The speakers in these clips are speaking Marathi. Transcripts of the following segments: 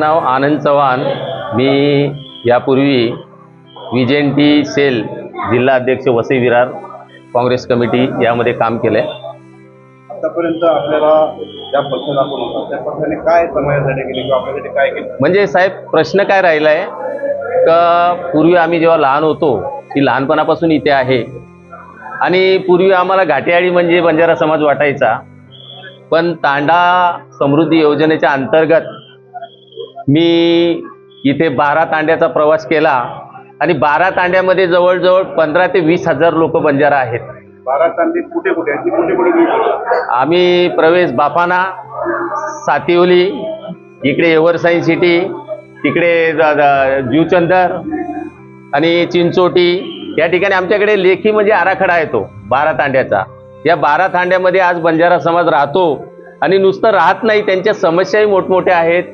माझं नाव आनंद चव्हाण. मी यापूर्वी विजेंटी सेल जिल्हा अध्यक्ष वसई विरार काँग्रेस कमिटी यामध्ये काम केलं आहे आतापर्यंत आपल्याला ज्या पक्षात आपण होता त्या पक्षाने काय समाजासाठी केले किंवा आपल्यासाठी काय केलं? म्हणजे साहेब प्रश्न काय राहिला आहे का पूर्वी आम्ही जेव्हा लहान होतो ती लहानपणापासून इथे आहे. आणि पूर्वी आम्हाला घाटेआळी म्हणजे बंजारा समाज वाटायचा. पण तांडा समृद्धी योजनेच्या अंतर्गत मी इथे बारा तांड्याचा प्रवास केला आणि बारा तांड्यामध्ये जवळजवळ पंधरा ते वीस हजार लोक बंजारा आहेत. बारा तांडे कुठे कुठे आहेत? ती कुठे कुठे? आम्ही प्रवेश बापाना सातिवली इकडे एव्हरसाईन सिटी तिकडे ज- ज- जुचंदर आणि चिंचोटी. या ठिकाणी आमच्याकडे लेखी म्हणजे आराखडा येतो बारा तांड्याचा. या बारा तांड्यामध्ये आज बंजारा समाज राहतो आणि नुसतं राहत नाही त्यांच्या समस्याही मोठमोठ्या आहेत.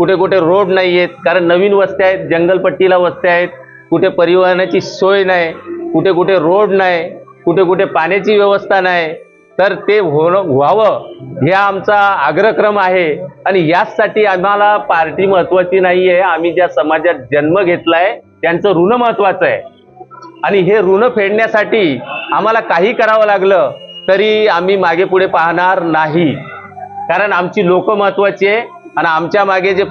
कुठे कुठे रोड नाही आहेत कारण नवीन वस्त्या आहेत जंगलपट्टीला वस्त्या आहेत कुठे परिवहनाची सोय नाही कुठे कुठे रोड नाही कुठे कुठे पाण्याची व्यवस्था नाही. तर ते होणं व्हावं हे आमचा आग्रक्रम आहे. आणि याचसाठी आम्हाला पार्टी महत्वाची नाही आहे. आम्ही ज्या समाजात जन्म घेतला आहे त्यांचं ऋण महत्वाचं आहे. आणि हे ऋण फेडण्यासाठी आम्हाला काही करावं लागलं तरी आम्ही मागे पुढे पाहणार नाही. कारण आमची लोक महत्वाची आहे. आणि आमच्या मागे जे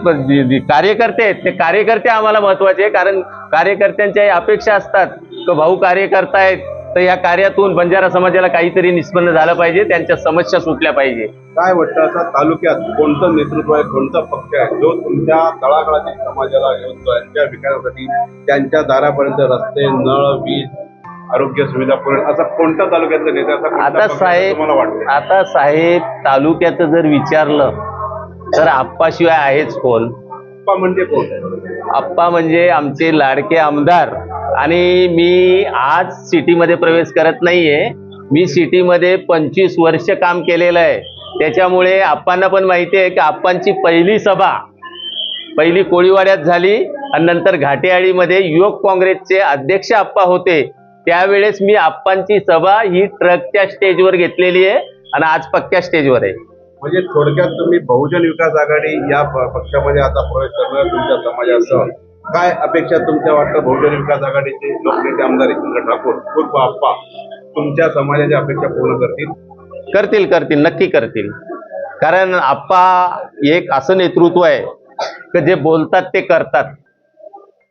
कार्यकर्ते आहेत ते कार्यकर्ते आम्हाला महत्त्वाचे आहे कारण कार्यकर्त्यांच्या अपेक्षा असतात. की भाऊ कार्य करतायत तर या कार्यातून बंजारा समाजाला काहीतरी निष्पन्न झालं पाहिजे त्यांच्या समस्या सुटल्या पाहिजे. काय वाटतं आता तालुक्यात कोणतं नेतृत्व आहे कोणता पक्ष आहे जो तुमच्या तळागाळातील समाजाला घेऊन त्यांच्या विकासासाठी त्यांच्या दारापर्यंत रस्ते नळ वीज आरोग्य सुविधा असा कोणता तालुक्याचा नेता आता साहेब आता साहेब तालुक्याचं जर विचारलं तर आप्पाशिवाय आहेच कोण? आप्पा म्हणजे कोण? आप्पा म्हणजे आमचे लाडके आमदार. आणि मी आज सिटीमध्ये प्रवेश करत नाहीये. मी सिटीमध्ये पंचवीस वर्ष काम केलेलं आहे. त्याच्यामुळे आप्पांना पण माहिती आहे की आप्पांची पहिली सभा पहिली कोळीवाड्यात झाली आणि नंतर घाटेआळीमध्ये युवक काँग्रेसचे अध्यक्ष आप्पा होते. त्यावेळेस मी आप्पांची सभा ही ट्रकच्या स्टेजवर घेतलेली आहे आणि आज पक्क्या स्टेजवर आहे. म्हणजे थोडक्यात तुम्ही बहुजन विकास आघाडी या प- पक्षामध्ये आता प्रवेश करणार तुमच्या समाजासह. काय अपेक्षा तुमच्या वाटतं बहुजन विकास आघाडीचे लोकनेते आमदार यशवंत ठाकूर? उर्फ आप्पा. तुमच्या समाजाच्या अपेक्षा पूर्ण करतील? करतील करतील नक्की करतील. कारण आप्पा एक असं नेतृत्व आहे की जे बोलतात ते करतात.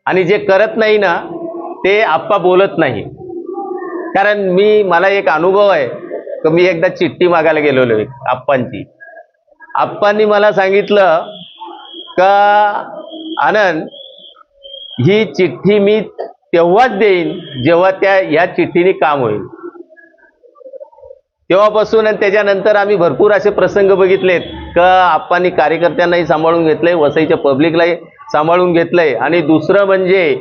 आणि जे करत नाही ना ते आप्पा बोलत नाही. कारण मी मला एक अनुभव आहे की मी एकदा चिठ्ठी मागायला गेलेलो आहे आप्पांची. आप्पांनी मला सांगितलं का आनंद ही चिठ्ठी मी तेव्हाच देईन जेव्हा त्या या चिठ्ठीने काम होईल. तेव्हापासून आणि त्याच्यानंतर आम्ही भरपूर असे प्रसंग बघितलेत का आप्पांनी कार्यकर्त्यांनाही सांभाळून घेतलंय वसईच्या पब्लिकलाही सांभाळून घेतलंय. आणि दुसरं म्हणजे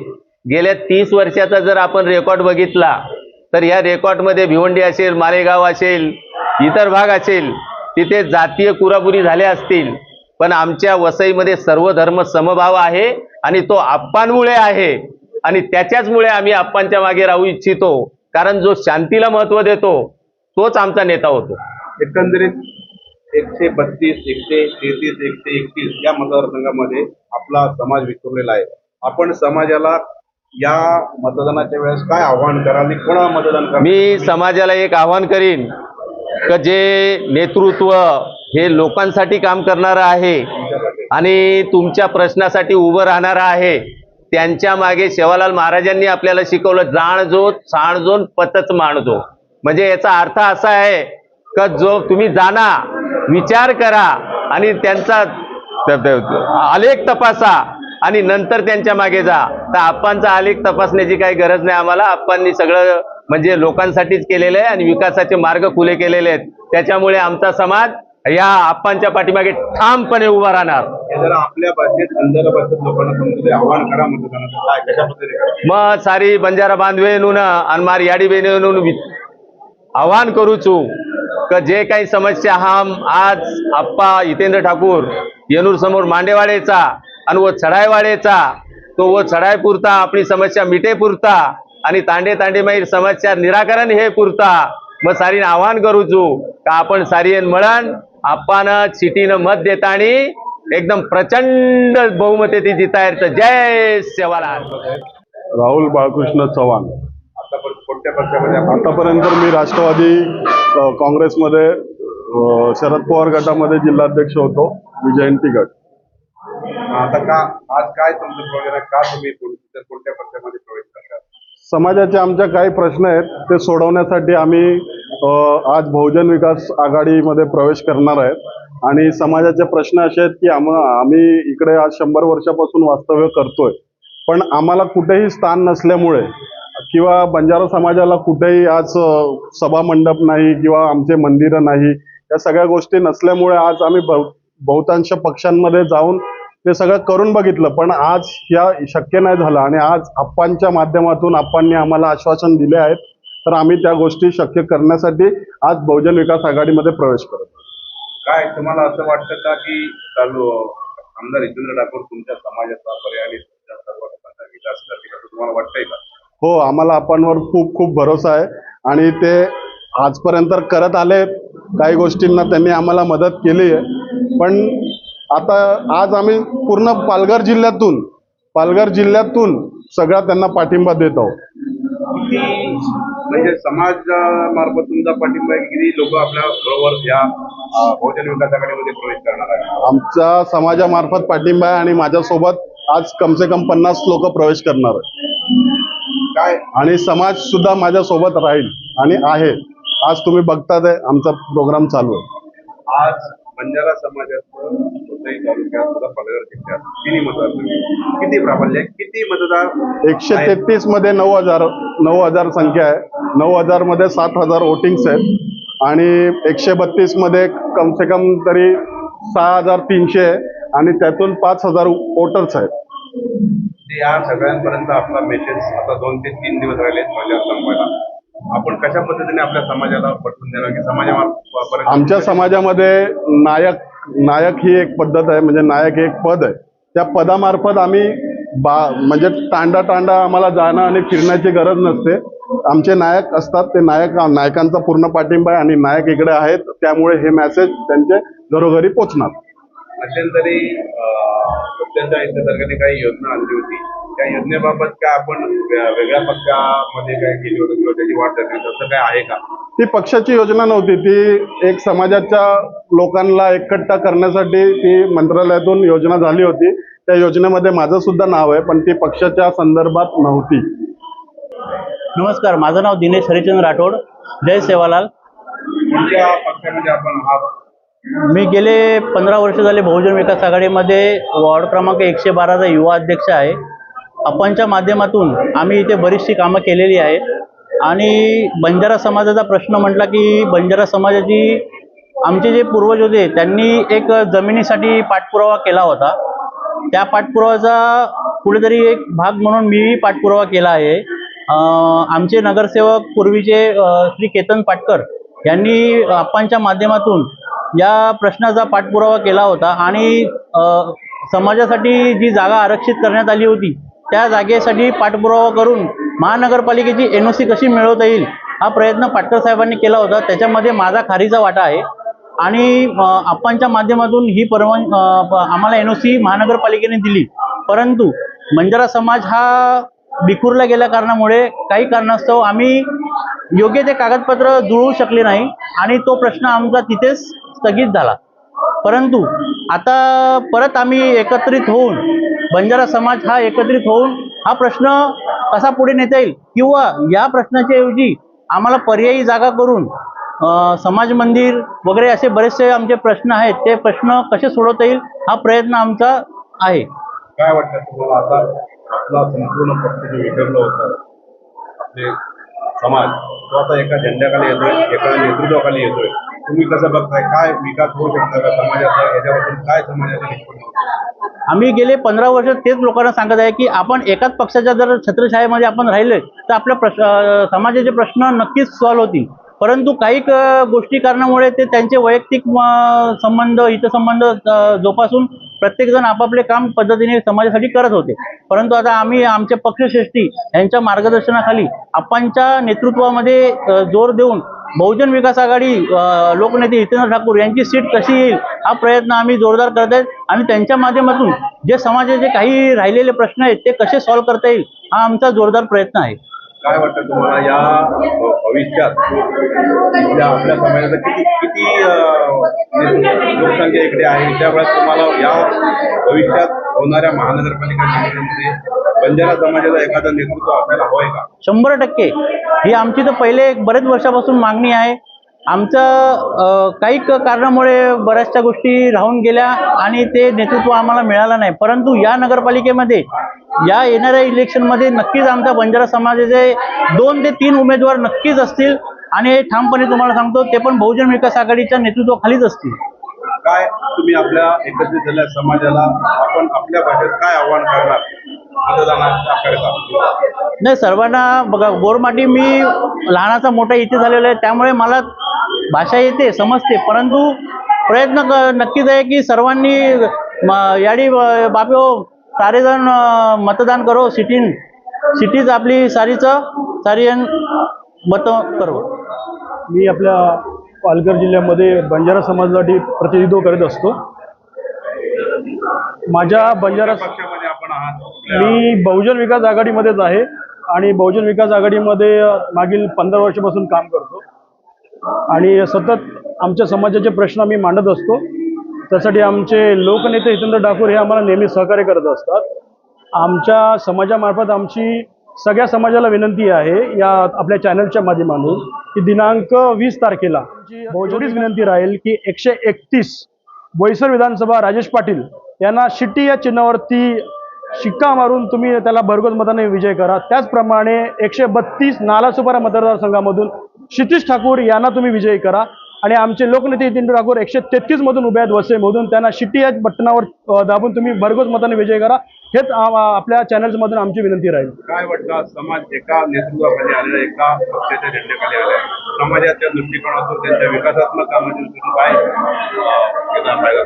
गेल्या तीस वर्षाचा जर आपण रेकॉर्ड बघितला तर या रेकॉर्डमध्ये भिवंडी असेल मालेगाव असेल इतर भाग असेल तिथे जातीय कुराबुरी झाल्या असतील पण आमच्या वसईमध्ये सर्व धर्म समभाव आहे आणि तो आप्पांमुळे आहे. आणि त्याच्याचमुळे आम्ही आप्पांच्या मागे राहू इच्छितो. कारण जो शांतीला महत्त्व देतो तोच आमचा नेता होतो. एकंदरीत एकशे बत्तीस एकशे तेहतीस एकशे एकतीस या मतदारसंघामध्ये आपला समाज विखुरलेला आहे. आपण समाजाला या मतदानाच्या वेळेस काय आव्हान कराल कोणाला मतदान मी समाजाला एक आवाहन करीन. का जे नेतृत्व हे लोकांसाठी काम करणारं आहे आणि तुमच्या प्रश्नासाठी उभं राहणारं आहे त्यांच्या मागे शेवालाल महाराजांनी आपल्याला शिकवलं जाणजो साणजोन पतच माणजो म्हणजे याचा अर्थ असा आहे का जो तुम्ही जाणा विचार करा आणि त्यांचा आलेख तपासा आणि नंतर त्यांच्या मागे जा. तर आप्पांचा आलेख तपासण्याची काही गरज नाही आम्हाला आप्पांनी सगळं म्हणजे लोकांसाठीच केलेलं आहे आणि विकासाचे मार्ग खुले केलेले आहेत. त्याच्यामुळे आमचा समाज या आप्पांच्या पाठीमागे ठामपणे उभा राहणार. मग सारी बंजारा बांधवे नुन आणि मार याडी बेने नुन वि- आव्हान करूचू का जे काही समस्या हम आज आप्पा हितेंद्र ठाकूर येनूर समोर मांडेवाडेचा आणि व चढाईवाडेचा तो व चढाई पुरता आपली समस्या मिटे पुरता आणि तांडे तांडे माई समस्या निराकरण हे पुरता. मग सारीन आव्हान करूचू का आपण सारीन मळण? आपण सिटीनं मत देतानी एकदम प्रचंड बहुमते जितायर तर जय सेवालाल. राहुल बाळकृष्ण चव्हाण. आतापर्यंत कोणत्या पक्षामध्ये आपण आतापर्यंत मी राष्ट्रवादी काँग्रेसमध्ये शरद पवार गटामध्ये जिल्हाध्यक्ष होतो विजयंती गट. आता का आज काय तुमचं का तुम्ही कोण- कोणत्या पक्षामध्ये प्रवेश समाजाचे आमच्या काही प्रश्न आहेत ते सोडवण्यासाठी आम्ही आज बहुजन विकास आघाडीमध्ये प्रवेश करणार आहेत. आणि समाजाचे प्रश्न असे आहेत की आम आम्ही इकडे आज शंभर वर्षापासून वास्तव्य करतोय. पण आम्हाला कुठेही स्थान नसल्यामुळे किंवा बंजारा समाजाला कुठेही आज सभामंडप सभा मंडप नाही किंवा आमचे मंदिरं नाही या सगळ्या गोष्टी नसल्यामुळे आज आम्ही बहुतांश पक्षांमध्ये जाऊन ते सगळं करून बघितलं पण आज या शक्य नाही झालं आणि आज आप्पांच्या माध्यमातून आप्पांनी आम्हाला आश्वासन दिले आहेत तर आम्ही त्या गोष्टी शक्य करण्यासाठी आज बहुजन विकास आघाडीमध्ये प्रवेश करतो काय तुम्हाला असं वाटतं का की चालू आमदार जितेंद्र ठाकूर तुमच्या समाजाचा पर्याय आणि तुमच्या सर्व लोकांचा विकास करतील असं तुम्हाला वाटतंय का? हो आम्हाला आप्पांवर खूप खूप भरोसा आहे आणि ते आजपर्यंत करत आले काही गोष्टींना त्यांनी आम्हाला मदत केली आहे पण आता आज आम्ही पूर्ण पालघर जिल्ह्यातून पालघर जिल्ह्यातून सगळा त्यांना पाठिंबा देत आहोत. म्हणजे समाजामार्फत तुमचा पाठिंबा किती लोक आपल्या बरोबर या बहुजन विकास आघाडीमध्ये प्रवेश करणार आहे आमच्या समाजामार्फत पाठिंबा आहे आणि माझ्यासोबत आज कमसे कम पन्नास लोक प्रवेश करणार काय? आणि समाज सुद्धा माझ्यासोबत राहील आणि आहे. आज तुम्ही बघतात आमचा प्रोग्राम चालू आहे. आज बंजारा समाजाचं कोणत्याही तालुक्यात सुद्धा पालघर जिल्ह्यात किती मतदार किती प्राबल्य आहे? किती मतदार एकशे? तेहतीसमध्ये नऊ हजार नऊ हजार संख्या आहे. नऊ हजारमध्ये सात हजार वोटिंग्स आहेत. आणि एकशे बत्तीसमध्ये कम से कम तरी सहा हजार तीनशे आहे. आणि त्यातून पाच हजार वोटर्स आहेत. या सगळ्यांपर्यंत आपला मेसेज आता दोन ते तीन दिवस राहिले संपवायला आपण कशा पद्धतीने आपल्या समाजाला पटवून देणार? की समाजापर्यंत आमच्या समाजामध्ये नायक नायक ही एक पद्धत आहे म्हणजे नायक हे एक पद आहे. त्या पदामार्फत आम्ही बा म्हणजे तांडा तांडा आम्हाला जाणं आणि फिरण्याची गरज नसते. आमचे नायक असतात ते नायक नायकांचा पूर्ण पाठिंबा आहे आणि नायक इकडे आहेत त्यामुळे हे मेसेज त्यांचे घरोघरी पोचणार. मध्यंतरी अं, सत्याच्या सरकारने काही योजना आणली होती? त्या योजनेबाबत काय आपण वेगळ्या पक्षामध्ये काय केली होती किंवा त्याची वाट धरली होती, असं काय आहे का? ती पक्षाची योजना नव्हती. ती एक समाजाच्या लोकांना एकट्ठा करण्यासाठी ती मंत्रालयातून योजना झाली होती. त्या योजनेमध्ये माझं सुद्धा नाव आहे पण ती पक्षाच्या संदर्भात नव्हती. नमस्कार माझं नाव दिनेश हरिचंद्र राठोड. जय सेवालाल. कोणत्या पक्षामध्ये आपण आहात? मी गेले पंधरा वर्ष झाले बहुजन विकास आघाडीमध्ये वॉर्ड क्रमांक एकशे बाराचा युवा अध्यक्ष आहे. आपणच्या माध्यमातून आम्ही इथे बरीचशी कामं केलेली आहेत. आणि बंजारा समाजाचा प्रश्न म्हटला की बंजारा समाजाची आमचे जे पूर्वज होते त्यांनी एक जमिनीसाठी पाठपुरावा केला होता. त्या पाठपुरावाचा कुठेतरी एक भाग म्हणून मीही पाठपुरावा केला आहे. आमचे नगरसेवक पूर्वीचे श्री केतन पाटकर यांनी आप्पांच्या माध्यमातून या प्रश्नाचा पाठपुरावा केला होता. आणि समाजासाठी जी जागा आरक्षित करण्यात आली होती त्या जागेसाठी पाठपुरावा करून महानगरपालिकेची एन ओ सी कशी मिळवता येईल हा प्रयत्न पाटकर साहेबांनी केला होता. त्याच्यामध्ये माझा खारीचा वाटा आहे. आणि आपणच्या माध्यमातून ही परवान आम्हाला एन ओ सी महानगरपालिकेने दिली. परंतु बंजारा समाज हा बिखुरला गेल्या कारणामुळे काही कारणास्तव आम्ही योग्य ते कागदपत्र जुळवू शकले नाही आणि तो प्रश्न आमचा तिथेच स्थगित झाला. परंतु आता परत आम्ही एकत्रित होऊन बंजारा समाज हा एकत्रित होऊन हा प्रश्न कसा पुढे नेता येईल किंवा या प्रश्नाच्या ऐवजी आम्हाला पर्यायी जागा करून समाज मंदिर वगैरे असे बरेचसे आमचे प्रश्न आहेत ते प्रश्न कसे सोडवता येईल हा प्रयत्न आमचा आहे. काय वाटतं तुम्हाला आता आपला संपूर्ण पक्ष जो विखरलं होतं? आपले समाज तो आता एका झेंड्याखाली येतोय एका नेतृत्वाखाली येतोय. तुम्ही कसं बघताय? काय विकास होऊ शकतो का समाजाचा? याच्याबद्दल काय समाजाचा निष्पन्न आम्ही गेले पंधरा वर्ष तेच लोकांना सांगत आहे की आपण एकाच पक्षाच्या जर छत्रशाहीमध्ये आपण राहिले तर आपल्या प्रश्न समाजाचे प्रश्न नक्कीच सॉल्व्ह होतील. परंतु काही गोष्टी कारणामुळे ते त्यांचे वैयक्तिक संबंध हितसंबंध जोपासून प्रत्येकजण आपापले काम पद्धतीने समाजासाठी करत होते. परंतु आता आम्ही आमच्या पक्षश्रेष्ठी यांच्या मार्गदर्शनाखाली आपणच्या नेतृत्वामध्ये जोर देऊन बहुजन विकास आघाडी लोकनेते हितेंद्र ठाकूर यांची सीट कशी येईल हा प्रयत्न आम्ही जोरदार करत आहेत. आणि त्यांच्या माध्यमातून जे समाजाचे काही राहिलेले प्रश्न आहेत ते कसे सॉल्व्ह करता येईल हा आमचा जोरदार प्रयत्न आहे. काय वाटतं तुम्हाला या भविष्यात? आपल्या समाजाचं किती किती लोकसंख्या इकडे आहे? त्यावेळेस तुम्हाला या भविष्यात होणाऱ्या महानगरपालिका निवडणुकीमध्ये बंजारा समाजाचा एखादं नेतृत्व आपल्याला हवंय का? शंभर टक्के. ही आमची तर पहिले बरेच वर्षापासून मागणी आहे. आमचं काही कारणामुळे बऱ्याचशा गोष्टी राहून गेल्या आणि ते नेतृत्व आम्हाला मिळालं नाही. परंतु या नगरपालिकेमध्ये या येणाऱ्या इलेक्शनमध्ये नक्कीच आमच्या बंजारा समाजाचे दोन ते तीन उमेदवार नक्कीच असतील. आणि हे ठामपणे तुम्हाला सांगतो ते पण बहुजन विकास आघाडीच्या नेतृत्वाखालीच असतील. काय तुम्ही आपल्या एकत्रित झालेल्या समाजाला आपण आपल्या भाषेत काय आव्हान करणार? नाही सर्वांना बघा बोरमाटी मी लहानाचा मोठा इथे झालेलो आहे त्यामुळे मला भाषा येते समजते परंतु प्रयत्न नक्कीच आहे की सर्वांनी याडी ब- बापे हो सारेजण जण मतदान करो सिटीन सिटीज आपली सारीचं सारी मत करो. मी आपल्या पालघर जिल्ह्यामध्ये बंजारा समाजासाठी प्रतिनिधित्व करत असतो. माझ्या बंजारा मी बहुजन विकास आघाडीमध्येच आहे आणि बहुजन विकास आघाडीमध्ये मागील पंधरा वर्षापासून काम करतो. आणि सतत आमच्या समाजाचे प्रश्न आम्ही मांडत असतो. त्यासाठी आमचे लोकनेते हितेंद्र ठाकूर हे आम्हाला नेहमी सहकार्य करत असतात. आमच्या समाजामार्फत आमची सगळ्या समाजाला विनंती आहे या आपल्या चॅनलच्या माध्यमातून की दिनांक वीस तारखेला एवढीच विनंती राहील की एकशे एकतीस बोईसर विधानसभा राजेश पाटील यांना शिट्टी या चिन्हावरती शिक्का मारून तुम्ही त्याला भरघोस मताने विजय करा. त्याचप्रमाणे एकशे बत्तीस नालासुपारा मतदारसंघामधून क्षितिश ठाकूर यांना तुम्ही विजयी करा. आणि आमचे लोकनेते हितेंद्र ठाकूर एकशे तेहतीस मधून उभे आहेत वसईमधून त्यांना शिट्टी या बटनावर दाबून तुम्ही भरघोस मताने विजय करा. हेच आपल्या चॅनल्समधून आमची विनंती राहील. काय वाटतं? समाज एका नेतृत्वाखाली आलेला एका पक्षाच्या झेंड्याखाली आला समाजाच्या दृष्टिकोनातून त्यांच्या विकासात्मक काय तुम्हाला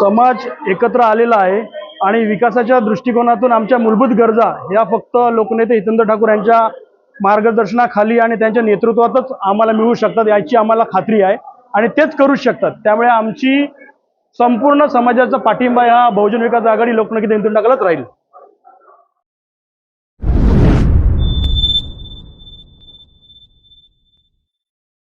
समाज एकत्र आलेला आहे आणि विकासाच्या दृष्टिकोनातून आमच्या मूलभूत गरजा या फक्त लोकनेते हितेंद्र ठाकूर यांच्या मार्गदर्शनाखाली आणि त्यांच्या नेतृत्वातच आम्हाला मिळू शकतात याची आम्हाला खात्री आहे. आणि तेच करू शकतात. त्यामुळे आमची संपूर्ण समाजाचा पाठिंबा हा बहुजन विकास आघाडी लोकनेते हितेंद्र टाकलाच राहील.